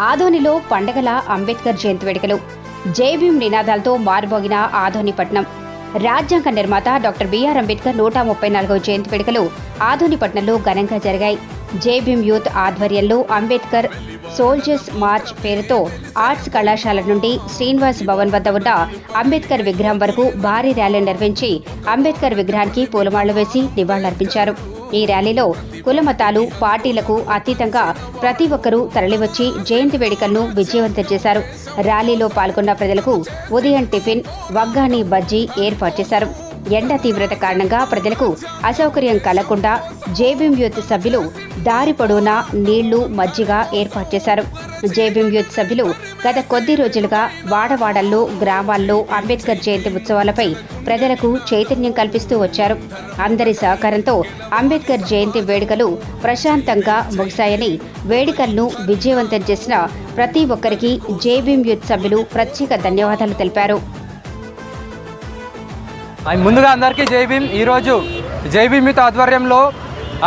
ఆదోనిలో పండగల అంబేద్కర్ జయంతి వేడుకలు. జైభీం నినాదాలతో మారుమోగిన ఆధోనిపట్నం రాజ్యాంగ నిర్మాత డాక్టర్ బిఆర్ అంబేద్కర్ నూట ముప్పై నాలుగవ జయంతి వేడుకలు ఆదోనిపట్నంలో ఘనంగా జరిగాయి. జైభీం యూత్ ఆధ్వర్యంలో అంబేద్కర్ సోల్జర్స్ మార్చ్ పేరుతో ఆర్ట్స్ కళాశాల నుండి శ్రీనివాస్ భవన్ వద్ద ఉన్న అంబేద్కర్ విగ్రహం వరకు భారీ ర్యాలీ నిర్వహించి అంబేద్కర్ విగ్రహానికి పూలమాళ్ళు వేసి నివాళులర్పించారు. ఈ ర్యాలీలో కులమతాలు పార్టీలకు అతీతంగా ప్రతి ఒక్కరూ తరలివచ్చి జయంతి వేడుకలను విజయవంతం చేశారు. ర్యాలీలో పాల్గొన్న ప్రజలకు ఉదయం టిఫిన్ వగ్గాని బజ్జీ ఏర్పాటు చేశారు. ఎండ తీవ్రత కారణంగా ప్రజలకు అసౌకర్యం కలగకుండా జేబీఎం యూత్ సభ్యులు దారి పొడవునా నీళ్ళు మజ్జిగ ఏర్పాటు చేశారు. జేబీఎం యూత్ సభ్యులు గత కొద్ది రోజులుగా వాడవాడల్లో గ్రామాల్లో అంబేద్కర్ జయంతి ఉత్సవాలపై ప్రజలకు చైతన్యం కల్పిస్తూ వచ్చారు. అందరి సహకారంతో అంబేద్కర్ జయంతి వేడుకలు ప్రశాంతంగా ముగిశాయని వేడుకలను విజయవంతం చేసిన ప్రతి ఒక్కరికి జేబీఎం యూత్ సభ్యులు ప్రత్యేక ధన్యవాదాలు తెలిపారు. ముందుగా అందరికీ జై భీమ్. ఈరోజు జై భీమ్ ఆధ్వర్యంలో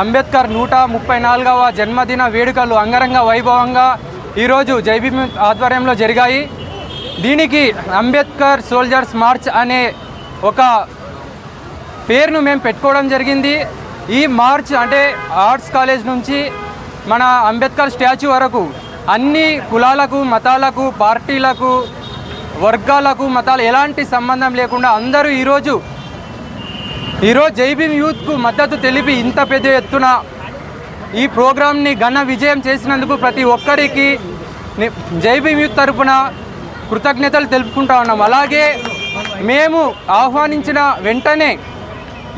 అంబేద్కర్ నూట ముప్పై నాలుగవ జన్మదిన వేడుకలు అంగరంగ వైభవంగా ఈరోజు జై భీమ్ ఆధ్వర్యంలో జరిగాయి. దీనికి అంబేద్కర్ సోల్జర్స్ మార్చ్ అనే ఒక పేరును మేము పెట్టుకోవడం జరిగింది. ఈ మార్చ్ అంటే ఆర్ట్స్ కాలేజ్ నుంచి మన అంబేద్కర్ స్టాచ్యూ వరకు అన్ని కులాలకు మతాలకు పార్టీలకు వర్గాలకు మతాలు ఎలాంటి సంబంధం లేకుండా అందరూ ఈరోజు ఈరోజు జైభీం యూత్కు మద్దతు తెలిపి ఇంత పెద్ద ఎత్తున ఈ ప్రోగ్రాంని ఘన విజయం చేసినందుకు ప్రతి ఒక్కరికి జైబీమ్ జైభీం యూత్ తరపున కృతజ్ఞతలు తెలుపుకుంటా ఉన్నాం. అలాగే మేము ఆహ్వానించిన వెంటనే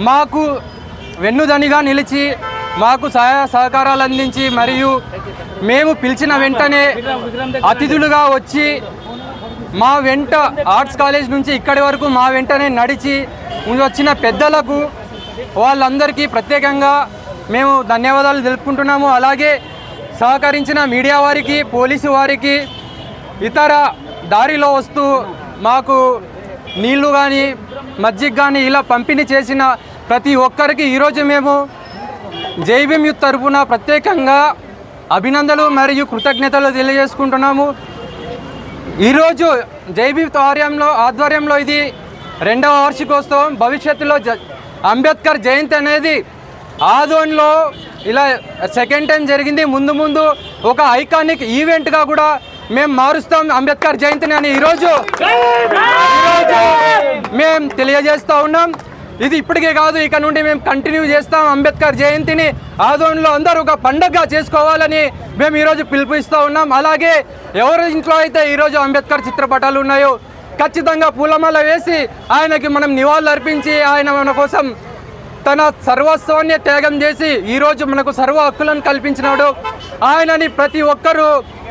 మాకు వెన్నుదనిగా నిలిచి మాకు సహాయ సహకారాలు అందించి మరియు మేము పిలిచిన వెంటనే అతిథులుగా వచ్చి మా వెంట ఆర్ట్స్ కాలేజ్ నుంచి ఇక్కడి వరకు మా వెంటనే నడిచి వచ్చిన పెద్దలకు వాళ్ళందరికీ ప్రత్యేకంగా మేము ధన్యవాదాలు తెలుపుకుంటున్నాము. అలాగే సహకరించిన మీడియా వారికి పోలీసు వారికి ఇతర దారిలో వస్తూ మాకు నీళ్ళు కానీ మజ్జిగ కానీ ఇలా పంపిణీ చేసిన ప్రతి ఒక్కరికి ఈరోజు మేము జైబీఎం యూత్ తరఫున ప్రత్యేకంగా అభినందనలు మరియు కృతజ్ఞతలు తెలియజేసుకుంటున్నాము. ఈరోజు జైబీ ఆర్యంలో ఆధ్వర్యంలో ఇది రెండవ వార్షికోత్సవం. భవిష్యత్తులో జ అంబేద్కర్ జయంతి అనేది ఆదోన్లో ఇలా సెకండ్ టైం జరిగింది. ముందు ముందు ఒక ఐకానిక్ ఈవెంట్గా కూడా మేము మారుస్తాం అంబేద్కర్ జయంతిని అని ఈరోజు ఈరోజు మేము తెలియజేస్తూ ఉన్నాం. ఇది ఇప్పటికే కాదు ఇక నుండి మేము కంటిన్యూ చేస్తాం అంబేద్కర్ జయంతిని. ఆదోన్లో అందరూ ఒక పండగగా చేసుకోవాలని మేము ఈరోజు పిలుపునిస్తూ ఉన్నాం. అలాగే ఎవరి ఇంట్లో అయితే ఈరోజు అంబేద్కర్ చిత్రపటాలు ఉన్నాయో ఖచ్చితంగా పూలమాల వేసి ఆయనకి మనం నివాళులు అర్పించి ఆయన మన కోసం తన సర్వస్వాన్ని త్యాగం చేసి ఈరోజు మనకు సర్వ హక్కులను కల్పించినాడు. ఆయనని ప్రతి ఒక్కరూ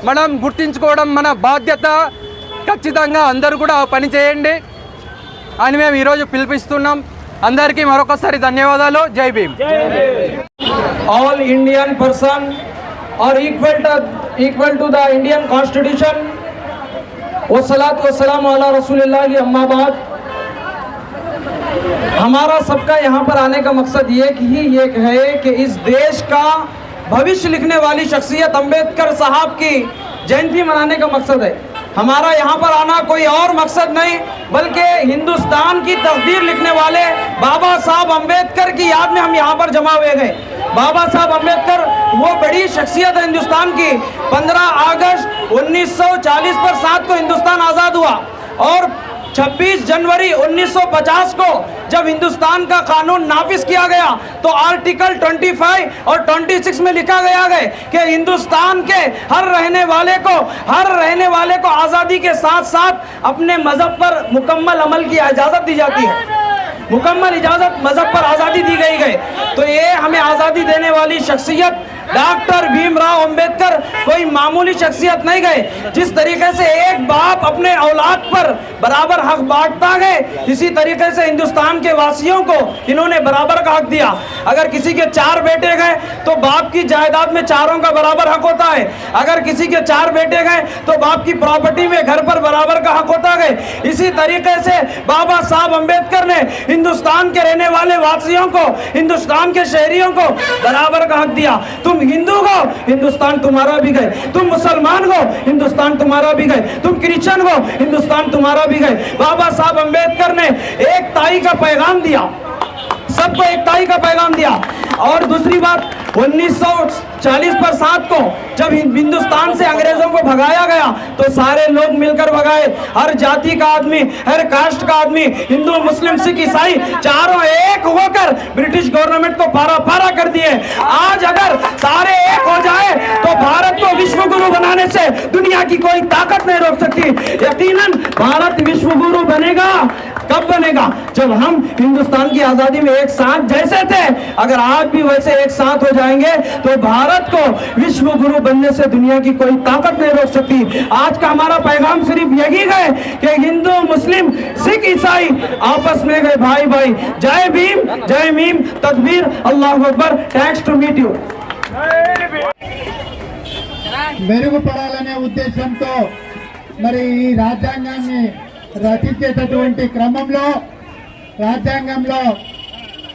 మనం గుర్తించుకోవడం మన బాధ్యత. ఖచ్చితంగా అందరూ కూడా పని చేయండి. అని మేము ఈరోజు పిలిపిస్తున్నాం అందరికీ మరొకసారి ధన్యవాదాలు. జై Bhim. All Indian person are equal equal to the Indian constitution وسلاط وسلام علی رسول اللہ اما بعد ہمارا سب کا یہاں پر آنے کا مقصد یہ ہی یہ ہے کہ اس دیش کا بھوشیہ لکھنے والی شخصیت امبیدکر صاحب کی جینتی منانے کا مقصد ہے۔ ہمارا یہاں پر آنا کوئی اور مقصد نہیں، بلکہ ہندوستان کی تقدیر لکھنے والے بابا صاحب امبیدکر کی یاد میں ہم یہاں پر جمع ہوئے گئے۔ بابا صاحب امبیدکر، وہ بڑی شخصیت ہے ہندوستان کی۔ پندرہ اگست انیس سو چالیس پر سات کو ہندوستان آزاد ہوا۔ اور چھبیس جنوری انیس سو پچاس کو جب ہندوستان کا قانون نافذ کیا گیا تو آرٹیکل 25 اور 26 میں لکھا گیا گئے کہ ہندوستان کے ہر رہنے والے کو، ہر رہنے والے کو آزادی کے ساتھ ساتھ اپنے مذہب پر مکمل عمل کی اجازت دی جاتی ہے۔ مکمل اجازت مذہب پر آزادی دی گئی گئے تو یہ ہمیں آزادی دینے والی شخصیت ڈاکٹر بھیم راہ امبیت کر کوئی معمولی شخصیت نہیں گئے جس طریقے سے ایک باپ اپنے اولاد پر برابر حق بانٹتا گئے اسی طریقے سے ہندوستان کے واسیوں کو انہوں نے برابر کا حق دیا۔ اگر کسی کے چار بیٹے گئے تو باپ کی جائیداد میں چاروں کا برابر حق ہوتا ہے۔ اگر کسی کے چار بیٹے گئے تو باپ کی پراپرٹی میں گھر پر برابر کا حق ہوتا گئے اسی طریقے سے بابا صاحب امبیدکر نے ہندوستان کے رہنے والے واسیوں کو، ہندوستان کے شہریوں کو برابر کا حق دیا۔ تم ہندو ہو، ہندوستان تمہارا بھی گئے۔ تم مسلمان ہو، ہندوستان تمہارا بھی گئے۔ تم کرسچن ہو، ہندوستان تمہارا بھی گئے۔ بابا صاحب امبیدکر نے ایک تائی کا پیغام دیا۔ سب کو ایک تائی کا پیغام دیا۔ اور دوسری بات، انیس سو چالیس پر سات کو جب ہندوستان سے انگریزوں کو بھگایا گیا تو سارے لوگ مل کر بھگائے۔ ہر جاتی کا آدمی، ہر کاشت کا آدمی، ہندو، مسلم، سکھ، عیسائی، چاروں ایک ہو کر بریٹش گورنمنٹ کو پارا پارا کر دیئے آج اگر سارے ایک ہو جائے تو بھارت کو وشو گرو بنانے سے دنیا کی کوئی طاقت نہیں روک سکتی۔ یقیناً بھارت وشو گرو بنے گا۔ کب بنے گا؟ جب ہم ہندوستان کی آزادی میں ایک ساتھ جیسے تھے، اگر آج بھی ویسے ایک ساتھ ہو جائیں گے تو بھارت بھارت کو وشو گرو بننے سے دنیا کی کوئی طاقت نہیں روک سکتی۔ آج کا ہمارا پیغام صرف یہی ہے کہ ہندو، مسلم، سکھ، عیسائی آپس میں گئے۔ بھائی بھائی، جائے بھیم، جائے میم، تدبیر۔ اللہ اکبر ٹیکس ٹو میٹ یو మెరుగు పడాలనే ఉద్దేశంతో మరి ఈ రాజ్యాంగాన్ని రచించేటటువంటి క్రమంలో، రాజ్యాంగంలో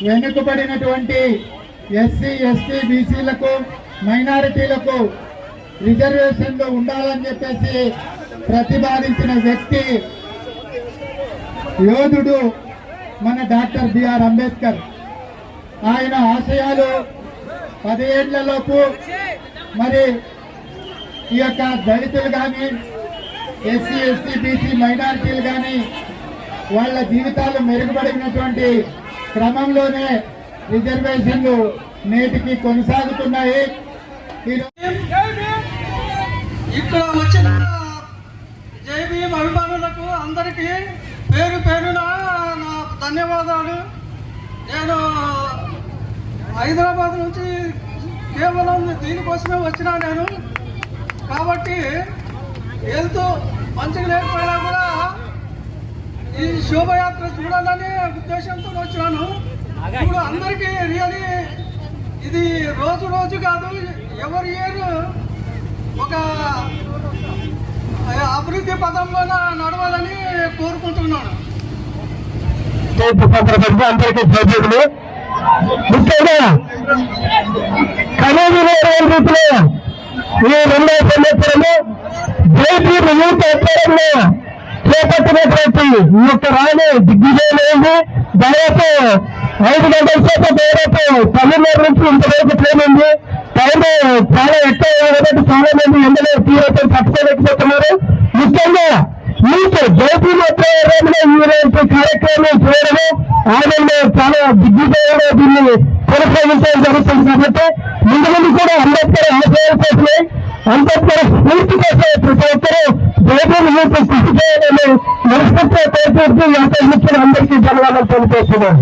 వెనుకబడినటువంటి ఎస్సీ، ఎస్టీ، బీసీలకు మైనారిటీలకు రిజర్వేషన్లు ఉండాలని చెప్పేసి ప్రతిపాదించిన వ్యక్తి యోధుడు మన డాక్టర్ బిఆర్ అంబేద్కర్. ఆయన ఆశయాలు పదిహేళ్ళలోపు మరి ఈ యొక్క దళితులు కానీ ఎస్సీ ఎస్టీ బీసీ మైనారిటీలు కానీ వాళ్ళ జీవితాలు మెరుగుపడినటువంటి క్రమంలోనే రిజర్వేషన్లు నేటికి కొనసాగుతున్నాయి. ఇక్కడ వచ్చిన జై భీమ్ అభిమానులకు అందరికీ పేరు పేరున నా ధన్యవాదాలు. నేను హైదరాబాద్ నుంచి కేవలం దీనికోసమే వచ్చినా నేను. కాబట్టి వెళ్తూ మంచిగా లేకపోయినా కూడా ఈ శోభయాత్ర చూడాలని ఉద్దేశంతో వచ్చినాను. ఇప్పుడు అందరికీ రియలీ ఇది రోజు రోజు కాదు ఎవరి ఏరు? ఒక అభివృద్ధి పదంలోన నడవాలని కోరుకుంటున్నాను. అందరికీ సభ్యులు ముఖ్యంగా కనీసం రీతిలో ఈ రెండవ సంవత్సరము జైపీ యూత్ ఆధ్వర్యంలో చేపట్టినటువంటి ఈ యొక్క ర్యాలీ దిగ్విజయమైంది దాదాపు ఐదు గంటల సేపు దాదాపు తమిళనాడు నుంచి ఇంతవరకు ట్రైన్ ఉంది. టైం చాలా ఎక్కువ కాబట్టి చాలా మంది ఎమ్మెల్యే తీవ్రతను పట్టుకోలేకపోతున్నారు. ముఖ్యంగా మీకు జైపీ ఆధ్వర్యంలో ఈ కార్యక్రమం చేయడము ఆనందంలో చాలా దిగ్విజయంగా దీన్ని కొనసాగించడం జరుగుతుంది కాబట్టి ముందు ముందు కూడా అంబేద్కర్ ఆశయాల కోసమే అంబేద్కర్ స్ఫూర్తి కోసమే ప్రతి ఒక్కరూ జైపూర్ మీకు కృషి చేయాలని మనస్ఫూర్తిగా కోరుకుంటూ ఎంత ముఖ్యం అందరికీ ధన్యవాదాలు తెలియజేస్తున్నాను.